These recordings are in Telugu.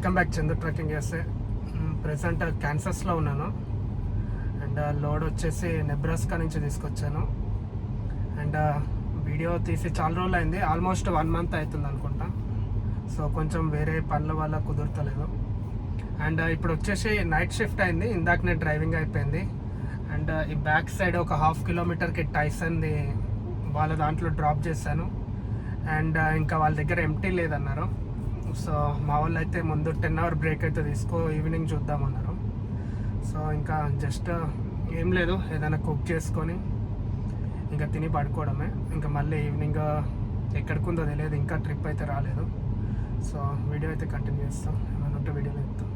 వెల్కమ్ బ్యాక్ చంద్ర ట్రెక్కింగ్ చేస్తే ప్రజెంట్ క్యాన్సర్స్లో ఉన్నాను. అండ్ లోడ్ వచ్చేసి నెబ్రాస్కా నుంచి తీసుకొచ్చాను. అండ్ వీడియో తీసి చాలా రోజులు అయింది. ఆల్మోస్ట్ వన్ మంత్ అవుతుంది అనుకుంటా. సో కొంచెం వేరే పనుల వల్ల కుదురుతలేదు. అండ్ ఇప్పుడు వచ్చేసి నైట్ షిఫ్ట్ అయింది. ఇందాకనే డ్రైవింగ్ అయిపోయింది. అండ్ ఈ బ్యాక్ సైడ్ ఒక హాఫ్ కిలోమీటర్కి టైసన్ది వాళ్ళ దాంట్లో డ్రాప్ చేశాను. అండ్ ఇంకా వాళ్ళ దగ్గర ఎంటీ లేదన్నారు. సో మా వాళ్ళు అయితే ముందు టెన్ అవర్ బ్రేక్ అయితే తీసుకో ఈవినింగ్ చూద్దామన్నారు సో ఇంకా జస్ట్ ఏం లేదు ఏదైనా కుక్ చేసుకొని ఇంకా తిని పడుకోవడమే. ఇంకా మళ్ళీ ఈవినింగ్ ఎక్కడికి ఉందో తెలియదు ఇంకా ట్రిప్ అయితే రాలేదు. సో వీడియో అయితే కంటిన్యూ చేస్తాం. ఏమైనా ఉంటే వీడియోలో చెప్తాం.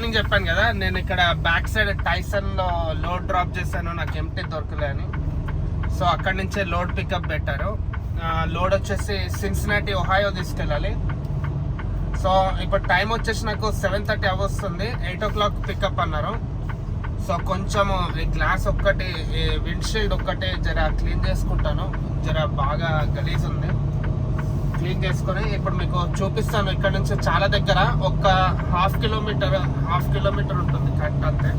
మార్నింగ్ చెప్పాను కదా నేను ఇక్కడ బ్యాక్ సైడ్ టైసన్లో లోడ్ డ్రాప్ చేశాను నాకు ఎంటీ దొరకలే అని. సో అక్కడి నుంచే లోడ్ పికప్ పెట్టారు. లోడ్ వచ్చేసి సిన్సినాటి ఒహాయో తీసుకెళ్ళాలి. సో ఇప్పుడు టైం వచ్చేసి నాకు సెవెన్ థర్టీ అవర్స్తుంది ఎయిట్ ఓ క్లాక్ పికప్ అన్నారు. సో కొంచెము ఈ గ్లాస్ ఒక్కటి ఈ విండ్షీల్డ్ ఒక్కటి జర క్లీన్ చేసుకుంటాను. జర బాగా గలీజ్ ఉంది క్లీన్ చేసుకొని ఇప్పుడు మీకు చూపిస్తాను. ఇక్కడ నుంచి చాలా దగ్గర ఒక హాఫ్ కిలోమీటర్ హాఫ్ కిలోమీటర్ ఉంటుంది కరెక్ట్ అంతే.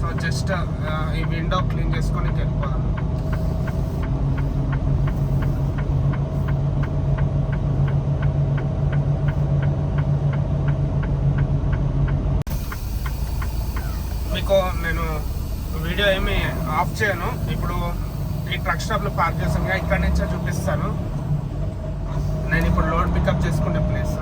సో జస్ట్ ఈ విండో క్లీన్ చేసుకొని వెళ్ళిపోదాం మీకు నేను వీడియో ఏమి ఆఫ్ చేయను. ఇప్పుడు ఈ ట్రక్ స్టాప్లో పార్క్ చేసాను ఇక్కడ నుంచే చూపిస్తాను. నేను ఇప్పుడు లోడ్ పికప్ చేసుకునే ప్లేస్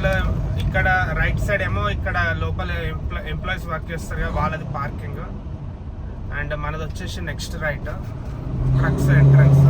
వాళ్ళు ఇక్కడ రైట్ సైడ్ ఏమో ఇక్కడ లోపల ఎంప్లాయీస్ వర్క్ చేస్తారు కదా వాళ్ళది పార్కింగ్ అండ్ మనది వచ్చేసి next right trucks entrance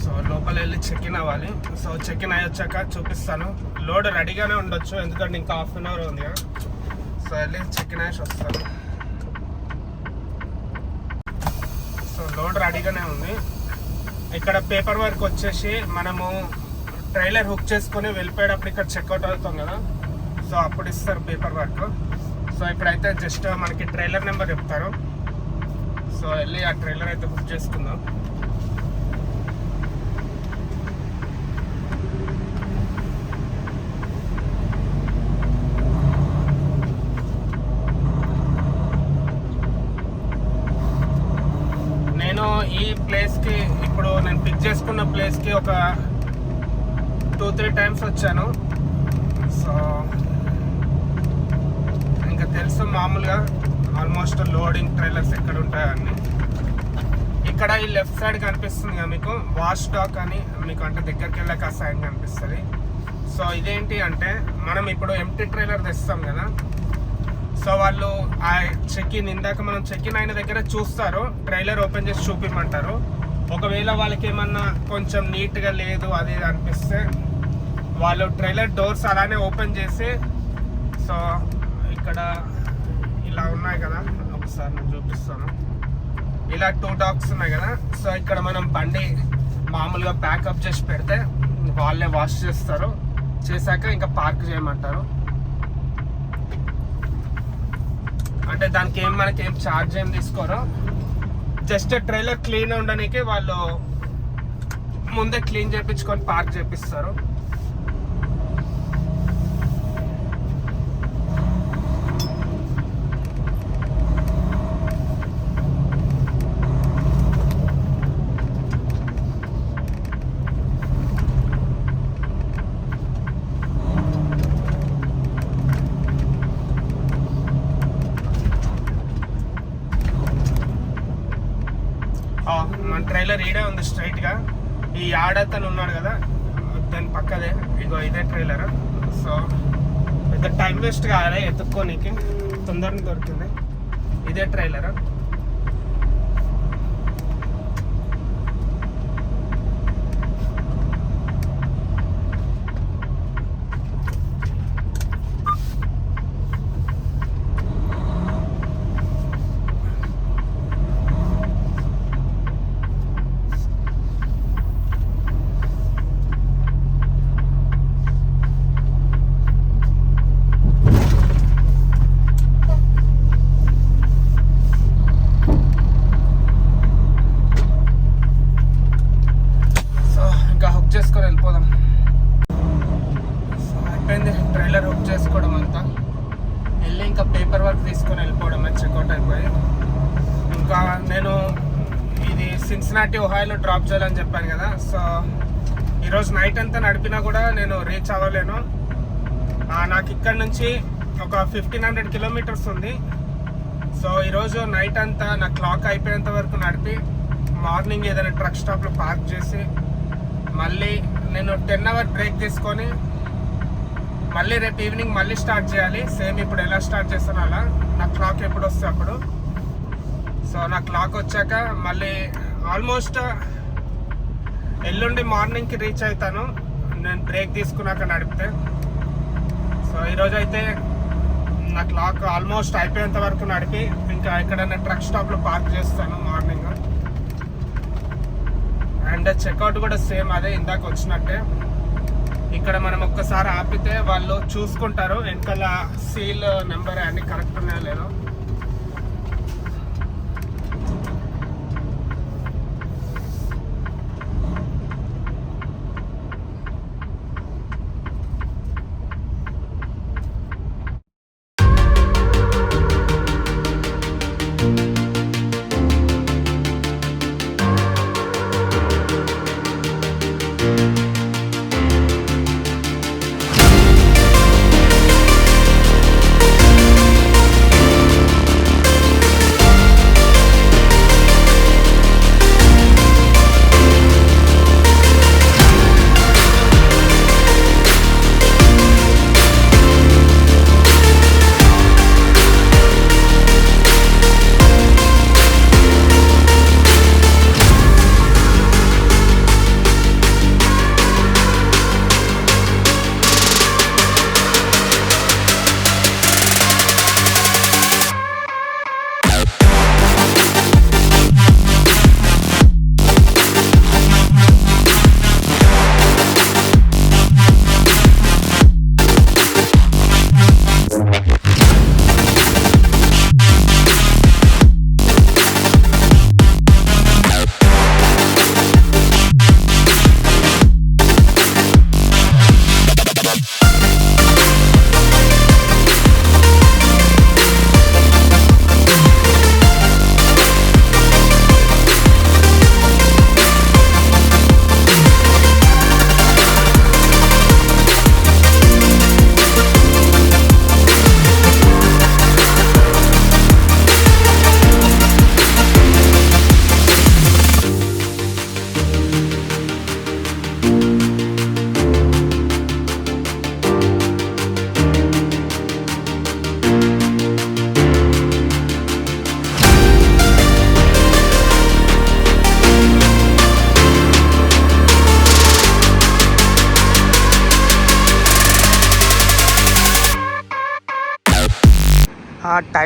so లోపల వెళ్ళి చెక్ ఇన్ అవ్వాలి సో చెక్ ఇన్ అయ్యొచ్చాక చూపిస్తాను. లోడ్ రెడీగానే ఉండొచ్చు ఎందుకంటే ఇంకా హాఫ్ అన్ అవర్ ఉంది. కదా సో వెళ్ళి చెక్ ఇన్ అయ్యేసి వస్తాను. సో లోడ్ రెడీగానే ఉంది. ఇక్కడ పేపర్ వర్క్ వచ్చేసి మనము ట్రైలర్ హుక్ చేసుకొని వెళ్ళిపోయేటప్పుడు ఇక్కడ చెక్అవుట్ అవుతాం కదా. సో అప్పుడు ఇస్తారు పేపర్ వర్క్ సో ఇప్పుడైతే జస్ట్ మనకి ట్రైలర్ నెంబర్ చెప్తారు. సో వెళ్ళి ఆ ట్రైలర్ అయితే బుక్ చేసుకుందాం నేను ఈ ప్లేస్కి ఇప్పుడు నేను పిక్ చేసుకున్న ప్లేస్కి ఒక టూ త్రీ టైమ్స్ వచ్చాను. సో ఇంకా తెలుసు మామూలుగా ఆల్మోస్ట్ లోడింగ్ ట్రైలర్స్ ఎక్కడ ఉంటాయని ఇక్కడ ఈ లెఫ్ట్ సైడ్ కనిపిస్తుంది కదా మీకు వాష్ డాక్ అని మీకు అంటే దగ్గరికి వెళ్ళాక ఆ సైడ్ కనిపిస్తుంది. సో ఇదేంటి అంటే మనం ఇప్పుడు ఎంటీ ట్రైలర్ తెస్తాం కదా. సో వాళ్ళు ఆ చెక్ ఇన్ ఇందాక మనం చెక్ ఇన్ అయిన దగ్గర చూస్తారు ట్రైలర్ ఓపెన్ చేసి చూపిమంటారు ఒకవేళ వాళ్ళకి ఏమన్నా కొంచెం నీట్గా లేదు అది అనిపిస్తే వాళ్ళు ట్రైలర్ డోర్స్ అలానే ఓపెన్ చేసి సో ఇక్కడ ఇలా ఉన్నాయి కదా ఒకసారి నేను చూపిస్తాను. ఇలా టూ డాగ్స్ ఉన్నాయి కదా సో ఇక్కడ మనం బండి మామూలుగా ప్యాకప్ చేసి పెడితే వాళ్ళే వాష్ చేస్తారు. చేశాక ఇంకా పార్క్ చేయమంటారు. అంటే దానికి ఏం మనకి ఏం ఛార్జ్ ఏం తీసుకోరు. జస్ట్ ట్రైలర్ క్లీన్ ఉండడానికి వాళ్ళు ముందే క్లీన్ చేయించుకొని పార్క్ చేపిస్తారు ఆ, మన ట్రైలర్ ఈడే ఉంది గా ఈ ఆడతను ఉన్నాడు కదా దాని పక్కదే. ఇగో ఇదే ట్రైలర్ సో పెద్ద టైం వేస్ట్ కాలే ఎత్తుక్కోనికి. తొందరగా దొరికింది ఇదే ట్రైలర్ సో ఇంకా హుక్ చేసుకొని వెళ్ళిపోదాం సో అయిపోయింది ట్రైలర్ హుక్ చేసుకోవడం అంతా వెళ్ళి ఇంకా పేపర్ వర్క్ తీసుకొని వెళ్ళిపోవడమే చెక్అవుట్ అయిపోయి ఇంకా నేను ఇది సిన్సినాటి ఒహాయిలో డ్రాప్ చేయాలని చెప్పాను కదా సో ఈరోజు నైట్ అంతా నడిపినా కూడా నేను రీచ్ అవ్వలేను. నాకు ఇక్కడ నుంచి ఒక ఫిఫ్టీన్ హండ్రెడ్ కిలోమీటర్స్ ఉంది. సో ఈరోజు నైట్ అంతా నా క్లాక్ అయిపోయేంత వరకు నడిపి మార్నింగ్ ఏదైనా ట్రక్ స్టాప్లో పార్క్ చేసి మళ్ళీ నేను టెన్ అవర్ బ్రేక్ తీసుకొని మళ్ళీ రేపు ఈవినింగ్ మళ్ళీ స్టార్ట్ చేయాలి. సేమ్ ఇప్పుడు ఎలా స్టార్ట్ చేస్తానో అలా. నా క్లాక్ ఎప్పుడు వస్తే అప్పుడు. సో నా క్లాక్ వచ్చాక మళ్ళీ ఆల్మోస్ట్ uh, ఎల్లుండి మార్నింగ్కి రీచ్ అవుతాను. నేను బ్రేక్ తీసుకున్నాక నడిపితే. సో ఈరోజు అయితే నా క్లాక్ ఆల్మోస్ట్ అయిపోయేంత వరకు నడిపి ఇంకా ఎక్కడైనా ట్రక్ స్టాప్లో పార్క్ చేస్తాను మార్నింగ్ అండ్ చెక్అవుట్ కూడా సేమ్ అదే ఇందాక వచ్చినట్టే. ఇక్కడ మనం ఒక్కసారి ఆపితే వాళ్ళు చూసుకుంటారు. వెనకాల సీల్ నెంబర్ అన్ని కరెక్ట్ ఉన్నాయో లేదో.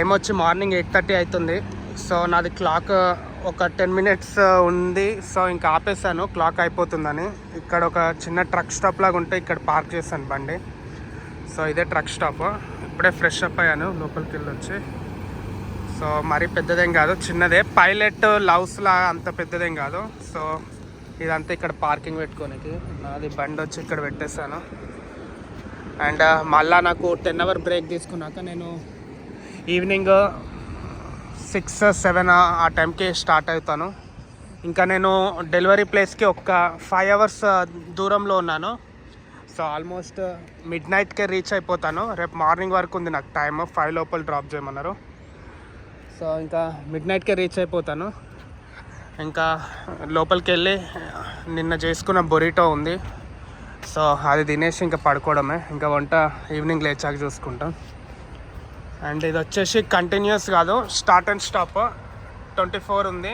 టైం వచ్చి మార్నింగ్ ఎయిట్ థర్టీ అవుతుంది. సో నాది క్లాక్ ఒక టెన్ మినిట్స్ ఉంది. సో ఇంకా ఆపేసాను క్లాక్ అయిపోతుందని. ఇక్కడ ఒక చిన్న ట్రక్ స్టాప్ లాగా ఉంటే ఇక్కడ పార్క్ చేశాను బండి. సో ఇదే ట్రక్ స్టాప్. ఇప్పుడే ఫ్రెష్ అప్ అయ్యాను. లోపలికి వెళ్ళొచ్చి. సో మరీ పెద్దదేం కాదు. చిన్నదే. పైలట్ లవ్స్లా అంత పెద్దదేం కాదు. సో ఇదంతా ఇక్కడ పార్కింగ్ పెట్టుకోనికి. నాది బండి వచ్చి ఇక్కడ పెట్టేశాను. అండ్ మళ్ళీ నాకు టెన్ అవర్ బ్రేక్ తీసుకున్నాక నేను ఈవినింగ్ సిక్స్ సెవెన్ ఆ టైంకి స్టార్ట్ అవుతాను. ఇంకా నేను డెలివరీ ప్లేస్కి ఒక ఫైవ్ అవర్స్ దూరంలో ఉన్నాను. సో ఆల్మోస్ట్ మిడ్ నైట్కే రీచ్ అయిపోతాను. రేపు మార్నింగ్ వరకు ఉంది నాకు టైమ్. ఫైవ్ లోపల డ్రాప్ చేయమన్నారు. సో ఇంకా మిడ్ నైట్కే రీచ్ అయిపోతాను. ఇంకా లోపలికి వెళ్ళి నిన్న చేసుకున్న బొరిటో ఉంది. సో అది తినేసి ఇంకా పడుకోవడమే. ఇంకా వంట ఈవినింగ్ లేచాక చూసుకుంటాం. అండ్ ఇది వచ్చేసి కంటిన్యూస్ కాదు. Start and stop twenty four ఉంది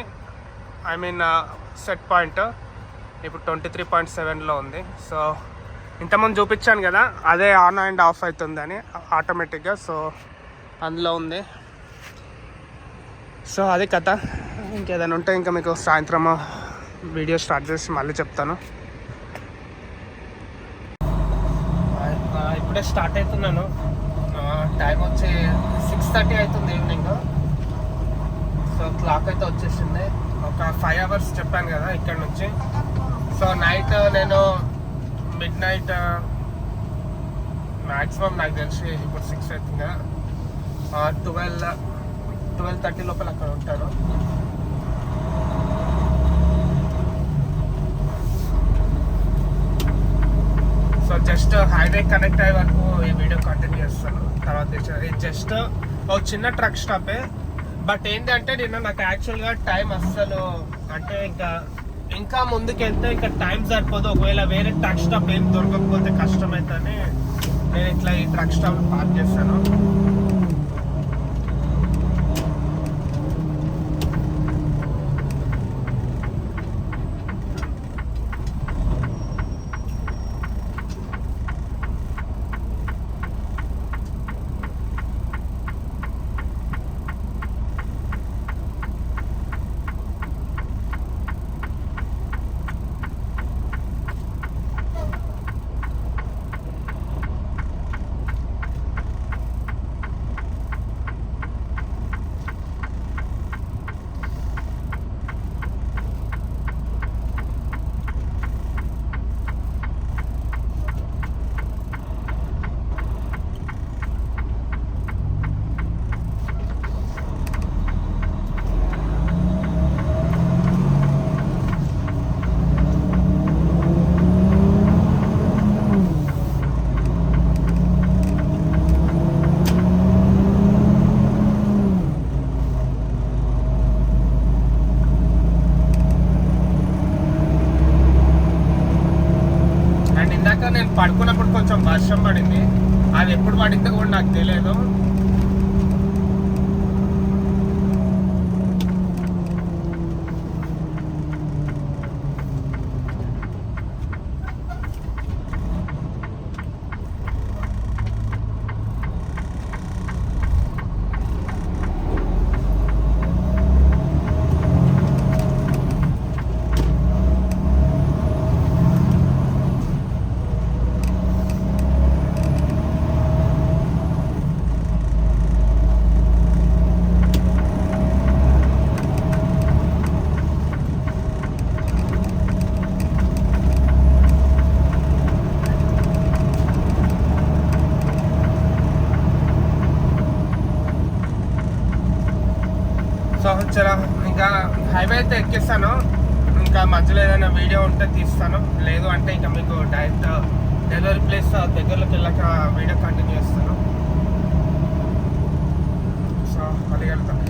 ఐ మీన్ సెట్ పాయింట్ ఇప్పుడు ట్వంటీ త్రీ పాయింట్ సెవెన్లో ఉంది. సో ఇంతకుముందు చూపించాను కదా అదే ఆన్ అండ్ ఆఫ్ అవుతుందని ఆటోమేటిక్గా సో అందులో ఉంది. సో అది కథ. ఇంకేదైనా ఉంటే ఇంకా మీకు సాయంత్రం వీడియో స్టార్ట్ చేసి మళ్ళీ చెప్తాను. ఇప్పుడే స్టార్ట్ అవుతున్నాను. టైం వచ్చి సిక్స్ థర్టీ అవుతుంది ఈవినింగ్. సో క్లాక్ అయితే వచ్చేసింది. ఒక ఫైవ్ అవర్స్ చెప్పాను కదా ఇక్కడ నుంచి. సో నైట్ నేను మిడ్ నైట్ మ్యాక్సిమం నాకు తెలిసి ఇప్పుడు సిక్స్ అవుతుంది కదా. ట్వెల్వ్ ట్వెల్వ్ థర్టీ లోపల అక్కడ ఉంటాను. సో జస్ట్ హైవే కనెక్ట్ అయ్యే వరకు వీడియో కంటిన్యూ చేస్తాను. తర్వాత ఇది జస్ట్ ఒక చిన్న ట్రక్ స్టాపే బట్ ఏంటంటే నిన్న నాకు యాక్చువల్గా టైం అస్సలు అంటే ఇంకా ఇంకా ముందుకెళ్తే ఇంకా టైం సరిపోదు. ఒకవేళ వేరే ట్రక్ స్టాప్ ఏం దొరకకపోతే కష్టమైతేనే నేను ఇట్లా ఈ ట్రక్ స్టాప్ పార్క్ చేస్తాను. ఎప్పుడు పడిందో కూడా నాకు తెలియదు సో చలో ఇంకా హైవే అయితే ఎక్కిస్తాను ఇంకా మధ్యలో ఏదైనా వీడియో ఉంటే తీస్తాను. లేదు అంటే ఇంకా మీకు డైరెక్ట్ డెలివరీ ప్లేస్ దగ్గరలోకి వెళ్ళాక వీడియో కంటిన్యూ చేస్తాను. సో మళ్ళీ వెళ్తాను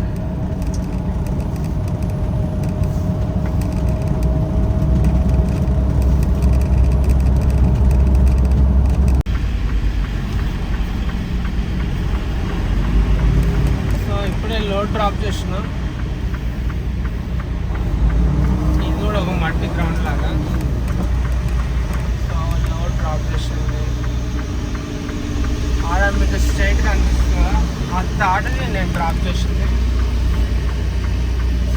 సో ఇప్పుడే లోడ్ డ్రాప్ చేసిన ఇది కూడా ఒక మట్టి గ్రౌండ్ లాగా సో లోడ్ డ్రాప్ చేసింది ఆడ మీకు స్ట్రైట్ అంత ఆ నేను డ్రాప్ చేసింది.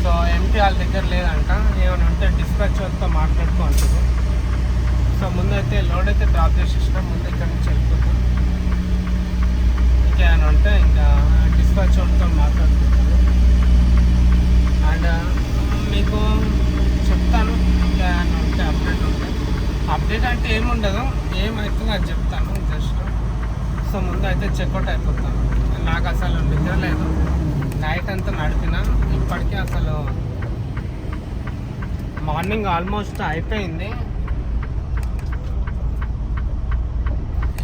సో ఎంపీ వాళ్ళ దగ్గర లేదంట. ఏమైనా ఉంటే డిస్పాచ్ వాళ్ళతో మాట్లాడుకో అంటుంది. సో ముందైతే లోడ్ అయితే డ్రాప్ చేసేసిన ముందు ఇక్కడ నుంచి వెళ్ళిపోతాం. ఇంకేమైనా ఉంటే ఇంకా డిస్పాచ్ వాళ్ళతో మాట్లాడుకుంటాను. అండ్ మీకు చెప్తాను. ఇంకేమైనా ఉంటే అప్డేట్ ఉంటే. అప్డేట్ అంటే ఏముండదు. ఏమవుతుందో అది చెప్తాను జస్ట్. సో ముందు అయితే చెక్అవుట్ అయిపోతాను నాకు అసలు నిద్రలేదు నైట్ అంతా నడిపిన ఇప్పటికీ అసలు మార్నింగ్ ఆల్మోస్ట్ అయిపోయింది.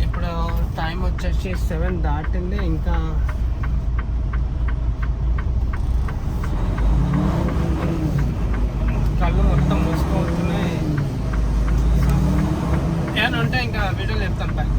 ఇప్పుడు టైం వచ్చేసి సెవెన్ దాటింది. ఇంకా కళ్ళు మొత్తం మూసుకోవచ్చున్నాయి ఏమైనా ఉంటే ఇంకా వీడియోలు చెప్తాను. బాయ్